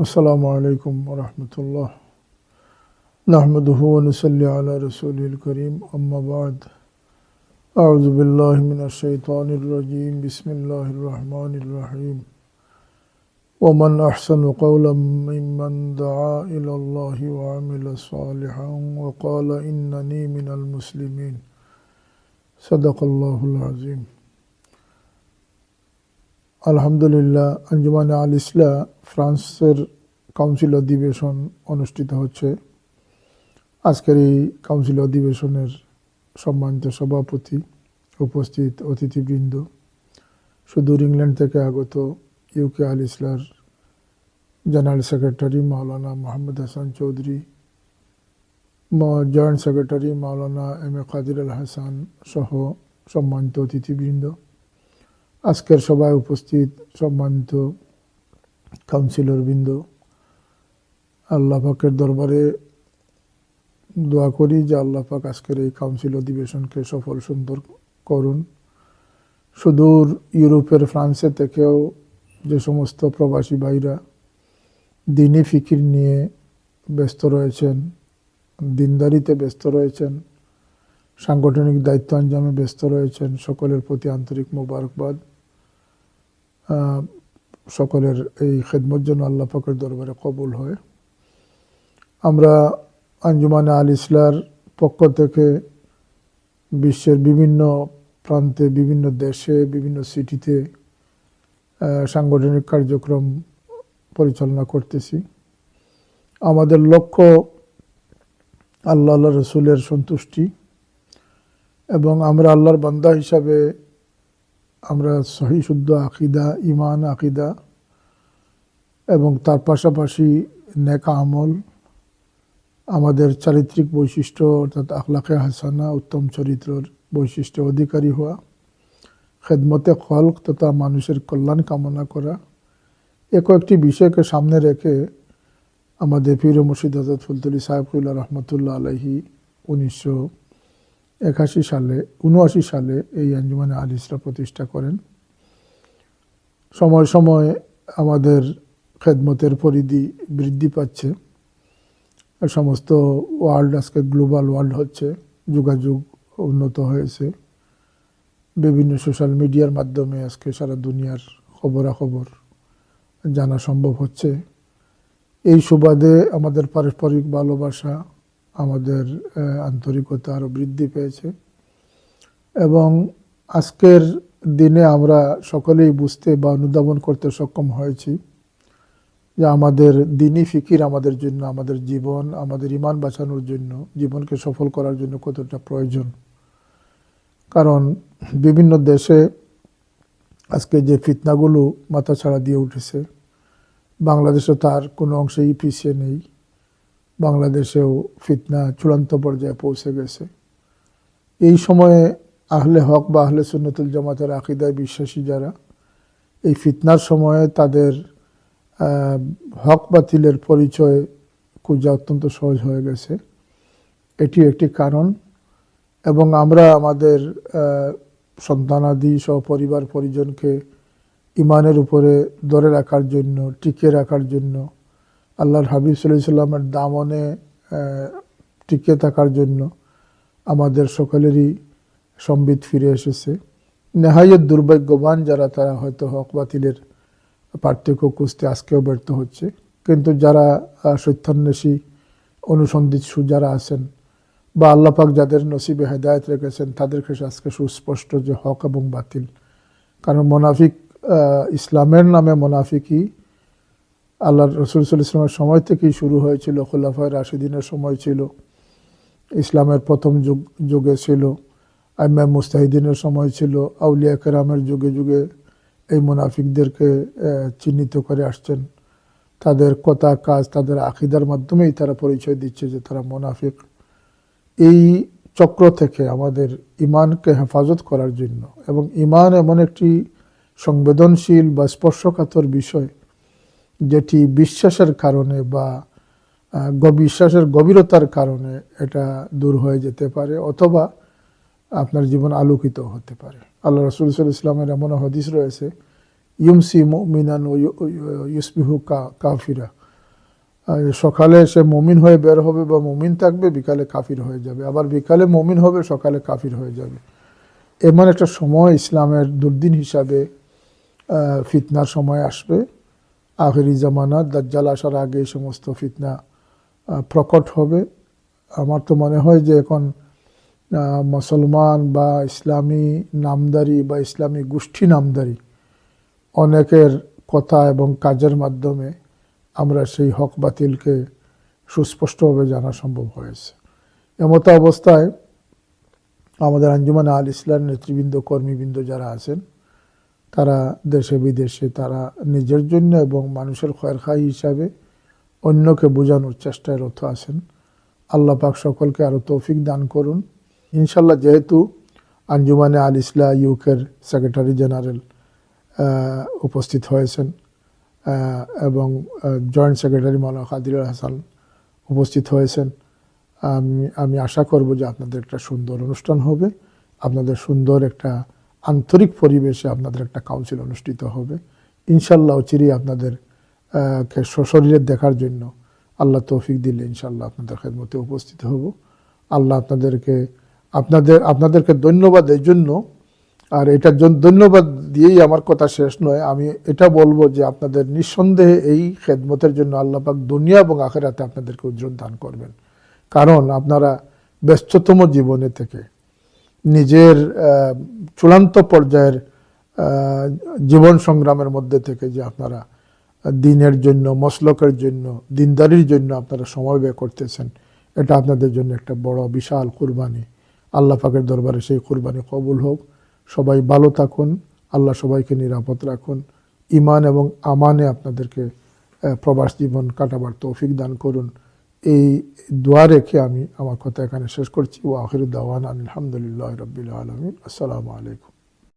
السلام عليكم ورحمة الله. نحمده ونصلي على رسوله الكريم. أما بعد أعوذ بالله من الشيطان الرجيم. بسم الله الرحمن الرحيم. ومن أحسن قولا ممن دعا إلى الله وعمل صالحا وقال إنني من المسلمين. صدق الله العظيم. আলহামদুলিল্লাহ, আঞ্জুমানে আল ইসলা, ফ্রান্সের কাউন্সিল অধিবেশন অনুষ্ঠিত হচ্ছে। আজকের এই কাউন্সিল অধিবেশনের সম্মানিত সভাপতি উপস্থিত অতিথিবৃন্দ সুদূর ইংল্যান্ড থেকে আগত UK Al Islah general secretary Maulana Mohammad Hasan Chowdhury joint secretary Maulana M A Kadir Al Hasan সহ সম্মানিত অতিথিবৃন্দ। আজকের সভায় উপস্থিত সম্মানিত কাউন্সিলর বৃন্দ আল্লাহ পাকের দরবারে দোয়া করি যে আল্লাহ পাক আজকের এই কাউন্সিল অধিবেশনকে সফল সুন্দর করুন। সুদূর ইউরোপের ফ্রান্সে থেকেও যে সমস্ত প্রবাসী ভাইরা দিনী ফিকির নিয়ে ব্যস্ত রয়েছেন, দিনদারিতে ব্যস্ত রয়েছেন, সাংগঠনিক দায়িত্ব আঞ্জামে ব্যস্ত রয়েছেন, সকলের প্রতি আন্তরিক মোবারকবাদ। সকলের এই খেদমত যেন আল্লাহ পাকের দরবারে কবুল হয়। আমরা আঞ্জুমানে আল ইসলার পক্ষ থেকে বিশ্বের বিভিন্ন প্রান্তে, বিভিন্ন দেশে, বিভিন্ন সিটিতে সাংগঠনিক কার্যক্রম পরিচালনা করতেছি। আমাদের লক্ষ্য আল্লাহ আল্লাহ রসুলের সন্তুষ্টি এবং আমরা আল্লাহর বান্দা হিসাবে আমরা সহি শুদ্ধ আকিদা ইমান আকিদা এবং তার পাশাপাশি নেকা আমল, আমাদের চারিত্রিক বৈশিষ্ট্য অর্থাৎ আখলাকে হাসানা, উত্তম চরিত্রের বৈশিষ্ট্য অধিকারী হওয়া, খেদমতে খলক তথা মানুষের কল্যাণ কামনা করা, এ কয়েকটি বিষয়কে সামনে রেখে আমাদের পীর মুর্শিদ হজরত ফুলতলি সাহেবুল্লাহ রহমতুল্লাহ আলহি উনিশশো একাশি সালে উনআশি সালে এই আঞ্জুমানে আলিসরা প্রতিষ্ঠা করেন। সময় সময় আমাদের খেদমতের পরিধি বৃদ্ধি পাচ্ছে। সমস্ত ওয়ার্ল্ড, আজকে গ্লোবাল ওয়ার্ল্ড হচ্ছে, যোগাযোগ উন্নত হয়েছে। বিভিন্ন সোশ্যাল মিডিয়ার মাধ্যমে আজকে সারা দুনিয়ার খবরাখবর জানা সম্ভব হচ্ছে। এই সুবাদে আমাদের পারস্পরিক ভালোবাসা আমাদের আন্তরিকতা আরও বৃদ্ধি পেয়েছে। এবং আজকের দিনে আমরা সকলেই বুঝতে বা অনুধাবন করতে সক্ষম হয়েছি যে আমাদের দিনই ফিকির আমাদের জন্য, আমাদের জীবন, আমাদের ইমান বাঁচানোর জন্য, জীবনকে সফল করার জন্য কতটা প্রয়োজন। কারণ বিভিন্ন দেশে আজকে যে ফিতনাগুলো মাথা ছাড়া দিয়ে উঠেছে বাংলাদেশে তার কোনো অংশেই পিছিয়ে নেই। বাংলাদেশেও ফিতনা চূড়ান্ত পর্যায়ে পৌঁছে গেছে। এই সময়ে আহলে হক বা আহলে সুন্নতুল জামাতের আকিদায় বিশ্বাসী যারা, এই ফিতনার সময়ে তাদের হক বাতিলের পরিচয় খুঁজা অত্যন্ত সহজ হয়ে গেছে। এটি একটি কারণ এবং আমরা আমাদের সন্তানাদি সহ পরিবার পরিজনকে ইমানের উপরে ধরে রাখার জন্য টিকে রাখার জন্য আল্লাহর হাবিব সাল্লামের দামনে টিকে থাকার জন্য আমাদের সকলেরই সম্বিত ফিরে এসেছে। নেহাইয়ের দুর্ভাগ্যবান যারা, তারা হয়তো হক বাতিলের পার্থক্য খুঁজতে আজকেও ব্যর্থ হচ্ছে। কিন্তু যারা সত্যান্বেষী অনুসন্ধিৎসু যারা আছেন বা আল্লাপাক যাদের নসিবে হেদায়ত রেখেছেন, তাদের কাছে আজকে সুস্পষ্ট যে হক এবং বাতিল। কারণ মোনাফিক ইসলামের নামে মোনাফিকই আল্লাহ রসুল ইসলামের সময় থেকেই শুরু হয়েছিল, খোলাফায় রাশিদিনের সময় ছিল, ইসলামের প্রথম যুগ, যুগে ছিল আইমা মুস্তাহিদিনের সময় ছিল, আউলিয়া কেরামের যুগে যুগে এই মুনাফিকদেরকে চিহ্নিত করে আসছেন। তাদের কথা, কাজ, তাদের আখিদার মাধ্যমেই তারা পরিচয় দিচ্ছে যে তারা মুনাফিক। এই চক্র থেকে আমাদের ইমানকে হেফাজত করার জন্য এবং ইমান এমন একটি সংবেদনশীল বা স্পর্শকাতর বিষয় যেটি বিশ্বাসের কারণে বা বিশ্বাসের গভীরতার কারণে এটা দূর হয়ে যেতে পারে অথবা আপনার জীবন আলোকিত হতে পারে। আল্লাহ রসুল ইসলামের এমন হদিস রয়েছে, ইউমসি মিনান ও ইউসবিহু কাফিরা। সকালে সে মমিন হয়ে বের হবে বা মমিন থাকবে, বিকালে কাফির হয়ে যাবে। আবার বিকালে মমিন হবে, সকালে কাফির হয়ে যাবে। এমন একটা সময় ইসলামের দুর্দিন হিসাবে ফিতনার সময় আসবে। আখেরি জামানাত দাজ্জাল আসার আগে এই সমস্ত ফিতনা প্রকট হবে। আমার তো মনে হয় যে এখন মুসলমান বা ইসলামী নামদারি বা ইসলামী গোষ্ঠী নামদারি অনেকের কথা এবং কাজের মাধ্যমে আমরা সেই হক বাতিলকে সুস্পষ্টভাবে জানা সম্ভব হয়েছে। এমতো অবস্থায় আমাদের আঞ্জুমান আল ইসলাম নেতৃবৃন্দ, কর্মীবৃন্দ যারা আছেন তারা দেশে বিদেশে তারা নিজের জন্য এবং মানুষের খয়েরখাই হিসাবে অন্যকে বোঝানোর চেষ্টায় রত আছেন। আল্লাহ পাক সকলকে আরও তৌফিক দান করুন। ইনশাল্লাহ যেহেতু আঞ্জুমানে আল ইসলা ইউকের সেক্রেটারি জেনারেল উপস্থিত হয়েছেন এবং জয়েন্ট সেক্রেটারি মাওলানা খাদিরুল হাসান উপস্থিত হয়েছেন, আমি আমি আশা করব যে আপনাদের একটা সুন্দর অনুষ্ঠান হবে। আপনাদের সুন্দর একটা আন্তরিক পরিবেশে আপনাদের একটা কাউন্সিল অনুষ্ঠিত হবে। ইনশাল্লাহ চিরি আপনাদের সশরীরে দেখার জন্য আল্লাহ তৌফিক দিলে ইনশাল্লাহ আপনাদের খেদমতে উপস্থিত হব। আল্লাহ আপনাদেরকে, আপনাদের, আপনাদেরকে ধন্যবাদ এই জন্য। আর এটার জন্য ধন্যবাদ দিয়েই আমার কথা শেষ নয়। আমি এটা বলব যে আপনাদের নিঃসন্দেহে এই খেদমতের জন্য আল্লাহ পাক দুনিয়া এবং আখেরাতে আপনাদেরকে উজ্জ্বল দান করবেন। কারণ আপনারা ব্যস্ততম জীবনে থেকে নিজের চূড়ান্ত পর্যায়ের জীবন সংগ্রামের মধ্যে থেকে যে আপনারা দিনের জন্য, মসলকের জন্য, দিনদারির জন্য আপনারা সময় ব্যয় করতেছেন, এটা আপনাদের জন্য একটা বড়, বিশাল কুরবানি। আল্লাহ পাকের দরবারে সেই কুরবানি কবুল হোক। সবাই ভালো থাকুন। আল্লাহ সবাইকে নিরাপদ রাখুন। ইমান এবং আমানে আপনাদেরকে প্রবাস জীবন কাটাবার তৌফিক দান করুন। এই দোয়া রেখে আমি আমার কথা এখানে শেষ করছি। ও আখির দাওয়ান আলহামদুলিল্লাহ রবিল আলমিন। আসসালামু আলাইকুম।